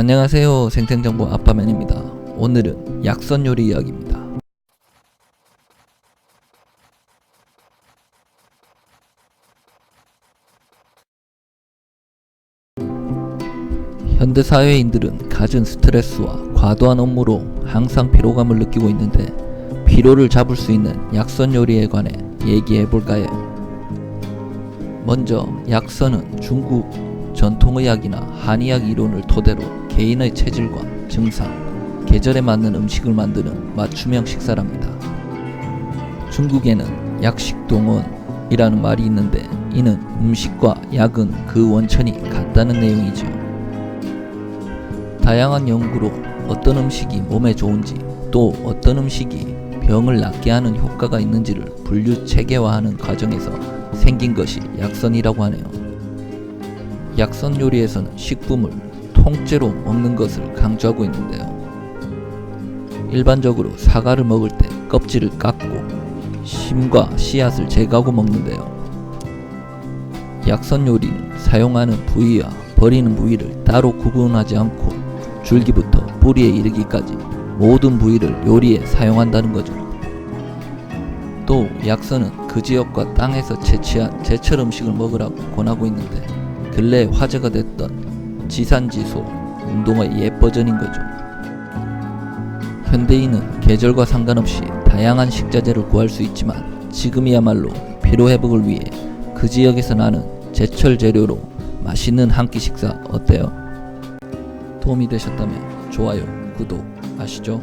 안녕하세요. 생생정보 아빠맨입니다. 오늘은 약선 요리 이야기입니다. 현대 사회인들은 갖은 스트레스와 과도한 업무로 항상 피로감을 느끼고 있는데 피로를 잡을 수 있는 약선 요리에 관해 얘기해 볼까요? 먼저 약선은 중국 전통의학이나 한의학 이론을 토대로 개인의 체질과 증상, 계절에 맞는 음식을 만드는 맞춤형 식사랍니다. 중국에는 약식동원이라는 말이 있는데 이는 음식과 약은 그 원천이 같다는 내용이죠. 다양한 연구로 어떤 음식이 몸에 좋은지 또 어떤 음식이 병을 낫게 하는 효과가 있는지를 분류 체계화하는 과정에서 생긴 것이 약선이라고 하네요. 약선 요리에서는 식품을 통째로 먹는 것을 강조하고 있는데요. 일반적으로 사과를 먹을 때 껍질을 깎고 심과 씨앗을 제거하고 먹는데요. 약선 요리는 사용하는 부위와 버리는 부위를 따로 구분하지 않고 줄기부터 뿌리에 이르기까지 모든 부위를 요리에 사용한다는 거죠. 또 약선은 그 지역과 땅에서 채취한 제철 음식을 먹으라고 권하고 있는데 근래 화제가 됐던 지산지소 운동의 옛 버전인 거죠. 현대인은 계절과 상관없이 다양한 식자재를 구할 수 있지만 지금이야말로 피로 회복을 위해 그 지역에서 나는 제철 재료로 맛있는 한 끼 식사 어때요? 도움이 되셨다면 좋아요, 구독 아시죠?